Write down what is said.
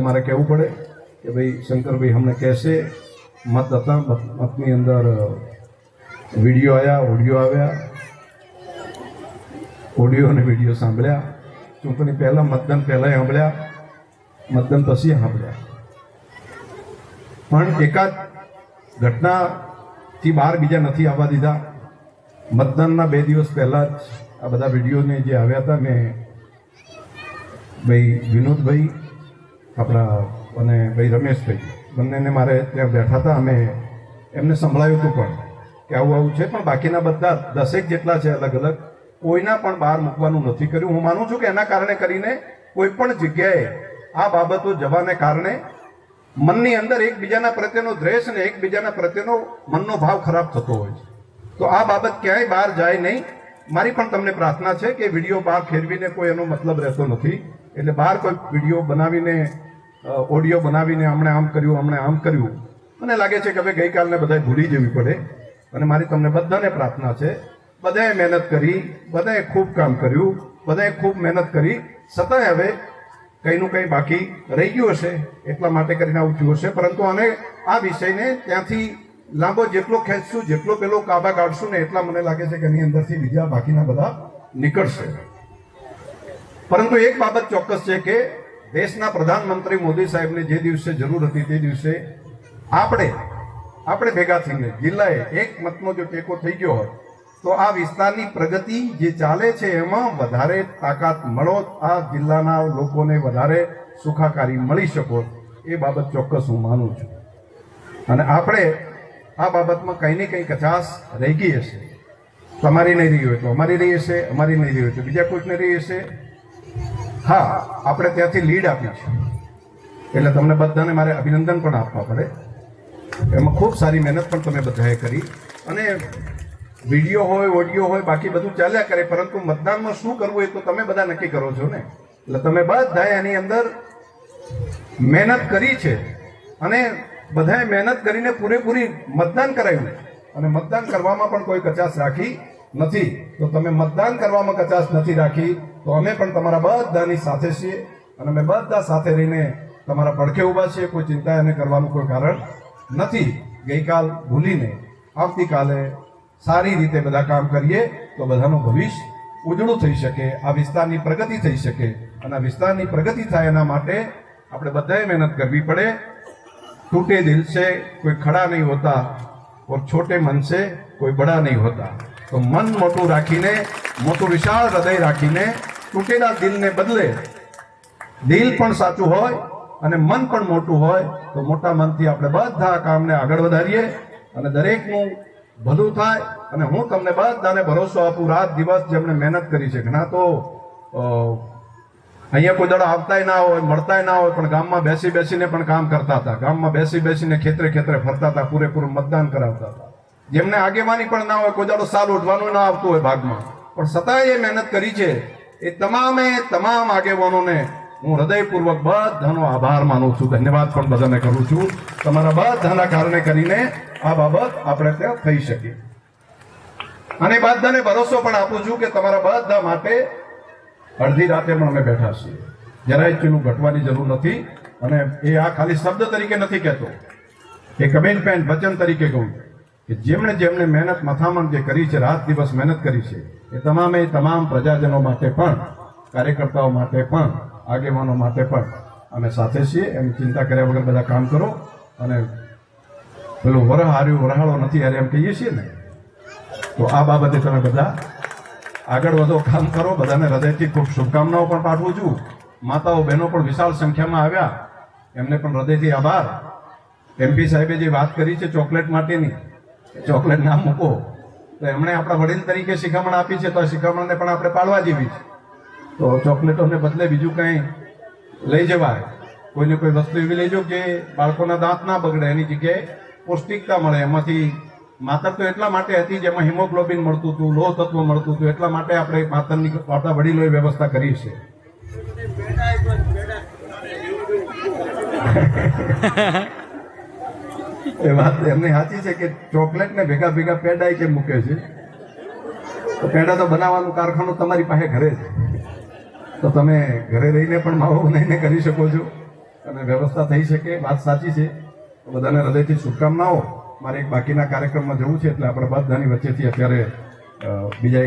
મારે કહેવું પડે કે ભાઈ, શંકરભાઈ અમને કહેશે, મત હતા, મત- મતની અંદર વીડિયો આવ્યા ઓડિયો આવ્યા ઓડિયો અને વીડિયો સાંભળ્યા. ચૂંટણી પહેલાં મતદાન પહેલાં સાંભળ્યા, મતદાન પછી સાંભળ્યા. પણ એકાદ ઘટનાથી બહાર બીજા નથી આવવા દીધા. મતદાનના બે દિવસ પહેલાં જ આ બધા વિડીયોને જે આવ્યા હતા, મેં ભાઈ વિનોદભાઈ આપણા અને ભાઈ રમેશભાઈ, બંનેને મારે ત્યાં બેઠા હતા, અમે એમને સંભળાયું હતું પણ કે આવું આવું છે, પણ બાકીના બધા દસેક જેટલા છે અલગ અલગ, કોઈના પણ બહાર મૂકવાનું નથી કર્યું. હું માનું છું કે એના કારણે કરીને કોઈ પણ જગ્યાએ આ બાબતો જવાને કારણે મનની અંદર એકબીજાના પ્રત્યેનો દ્વેષ ને એકબીજાના પ્રત્યેનો મનનો ભાવ ખરાબ થતો હોય છે. તો આ બાબત ક્યાંય બહાર જાય નહીં. મારી પણ તમને પ્રાર્થના છે કે વીડિયો બહાર ફેરવીને કોઈ એનો મતલબ રહેતો નથી. એટલે બહાર કોઈ વીડિયો બનાવીને ઓડિયો બનાવીને હમણે આમ કર્યું હમણે આમ કર્યું. મને લાગે છે કે હવે ગઈકાલને બધાએ ભૂલી જવી પડે. અને મારી તમને બધાને પ્રાર્થના છે, બધાએ મહેનત કરી, બધાએ ખૂબ કામ કર્યું, બધાએ ખૂબ મહેનત કરી. છતાંય હવે કંઈનું કંઈ બાકી રહી ગયું હશે, એટલા માટે કરીને આવું થયું હશે. પરંતુ અમે આ વિષયને ત્યાંથી લાંબો જેટલો ખેંચશું, જેટલો પેલો કાબા કાઢશું ને એટલા મને લાગે છે કે એની અંદરથી બીજા બાકીના બધા નીકળશે. પરંતુ એક બાબત ચોક્કસ છે કે દેશના પ્રધાનમંત્રી મોદી સાહેબને જે દિવસે જરૂર હતી તે દિવસે આપણે આપણે ભેગા થઈને જિલ્લાએ એક મતનો જો ટેકો થઈ ગયો હોય, તો આ વિસ્તારની પ્રગતિ જે ચાલે છે એમાં વધારે તાકાત મળો, આ જિલ્લાના લોકોને વધારે સુખાકારી મળી શકો, એ બાબત ચોક્કસ હું માનું છું. અને આપણે આ બાબતમાં કંઈ ને કંઈ કચાશ રહી ગઈ હશે. તમારી નહીં રહી હોય તો અમારી રહી હશે, અમારી નહીં રહી હોય તો બીજા કોઈકને રહી હશે. હા, આપણે ત્યાંથી લીડ આપી છે એટલે તમને બધાને મારે અભિનંદન પણ આપવા પડે. એમાં ખૂબ સારી મહેનત પણ તમે બધાએ કરી. અને વીડિયો હોય ઓડિયો હોય, બાકી બધું ચાલ્યા કરે, પરંતુ મતદાનમાં શું કરવું એ તો તમે બધા નક્કી કરો છો ને. એટલે તમે બધાએ એની અંદર મહેનત કરી છે. અને બધાએ મહેનત કરીને પૂરેપૂરી મતદાન કરાવ્યું. અને મતદાન કરવામાં પણ કોઈ કચાશ રાખી નથી તો તમે મતદાન કરવામાં કચાશ નથી રાખી તો અમે પણ તમારા બધાની સાથે છીએ અને અમે બધા સાથે રહીને તમારા પડખે ઊભા છીએ કોઈ ચિંતા એને કરવાનું કોઈ કારણ નથી ગઈકાલ ભૂલીને આવતીકાલે સારી રીતે બધા કામ કરીએ તો બધાનું ભવિષ્ય ઉજળું થઈ શકે આ વિસ્તારની પ્રગતિ થઈ શકે અને આ વિસ્તારની પ્રગતિ થાય એના માટે આપણે બધાએ મહેનત કરવી પડે टूटे दिल से कोई खड़ा नहीं होता और छोटे मन से કોઈ બડા નહીં હોતા તો મન મોટું રાખીને, મોટું વિશાળ હૃદય રાખીને તૂટેલા દિલને બદલે દિલ પણ સાચું હોય અને મન પણ મોટું હોય, તો મોટા મનથી આપણે બધા કામને આગળ વધારીએ અને દરેકનું ભલું થાય અને હું તમને બધાને ભરોસો આપું, રાત દિવસ જેમણે મહેનત કરી છે. ઘણા તો અહીંયા કોઈ દડો આવતાય ના હોય, મળતાય ના હોય, પણ ગામમાં બેસી બેસીને પણ કામ કરતા હતા. ગામમાં બેસી બેસીને ખેતરે ખેતરે ફરતા હતા, પૂરેપૂરું મતદાન કરાવતા હતા. જેમને આગેવાની પણ ના હોય કોઈ દાડો સાલ ઉઠવાનું ના આવતું હોય ભાગમાં. પણ છતાંય એ મહેનત કરી છે, એ તમામે તમામ આગેવાનોને હું હૃદયપૂર્વક બધાનો આભાર માનું છું. ધન્યવાદ પણ બધાને કરું છું. તમારા બધાના કારણે કરીને આ બાબત આપણે ત્યાં થઈ શકે. અને બધાને ભરોસો પણ આપું છું કે તમારા બધા માટે અડધી રાતે પણ અમે બેઠા છીએ. જરાય ચીલું ઘટવાની જરૂર નથી અને એ આ ખાલી શબ્દ તરીકે નથી કહેતો. એ કમેન્ટ પેન વચન તરીકે કહું. કે જેમણે જેમણે મહેનત મથામણ જે કરી છે, રાત દિવસ મહેનત કરી છે, એ તમામે તમામ પ્રજાજનો માટે પણ, કાર્યકર્તાઓ માટે પણ, આગેવાનો માટે પણ. અમે સાથે છીએ, એમ ચિંતા કર્યા વગર બધા કામ કરો. અને પેલું વરહ હાર્યું, વરહાળો નથી હારે એમ કહીએ છીએ ને. તો આ બાબતે તમે બધા આગળ વધો, કામ કરો. બધાને હૃદયથી ખૂબ શુભકામનાઓ પણ પાઠવું છું. માતાઓ, બહેનો પણ વિશાળ સંખ્યામાં આવ્યા. એમને પણ હૃદયથી આભાર. એમપી સાહેબે જે વાત કરી છે ચોકલેટ માટેની ચોકલેટ ના મૂકો. તો એમણે આપણા વડીલ તરીકે શિખામણ આપી છે, તો આ શિખામણને પણ આપણે પાળવા જેવી છે. તો ચોકલેટોને બદલે બીજું કંઈ લઈ જવાય. કોઈને કોઈ વસ્તુ એવી લઈ જાઓ કે બાળકોના દાંત ના બગડે, એની જગ્યાએ પૌષ્ટિકતા મળે. એમાંથી માતર તો એટલા માટે હતી જેમાં હિમોગ્લોબિન મળતું હતું, લોહ તત્વ મળતું હતું, એટલા માટે આપણે માતરની વાર્તા વડીલોએ વ્યવસ્થા કરી છે. એ વાત એમની સાચી છે કે ચોકલેટ ને ભેગા ભેગા પેડાય કે મૂકે છે? તો પેડા તો બનાવવાનું કારખાનું તમારી પાસે ઘરે છે. તો તમે ઘરે રહીને પણ માવો બનાવીને કરી શકો છો. અને વ્યવસ્થા થઈ શકે, વાત સાચી છે. બધાને હૃદયથી શુભકામનાઓ. મારે એક બાકીના કાર્યક્રમમાં જવું છે, એટલે આપણે બધાની વચ્ચેથી અત્યારે બીજા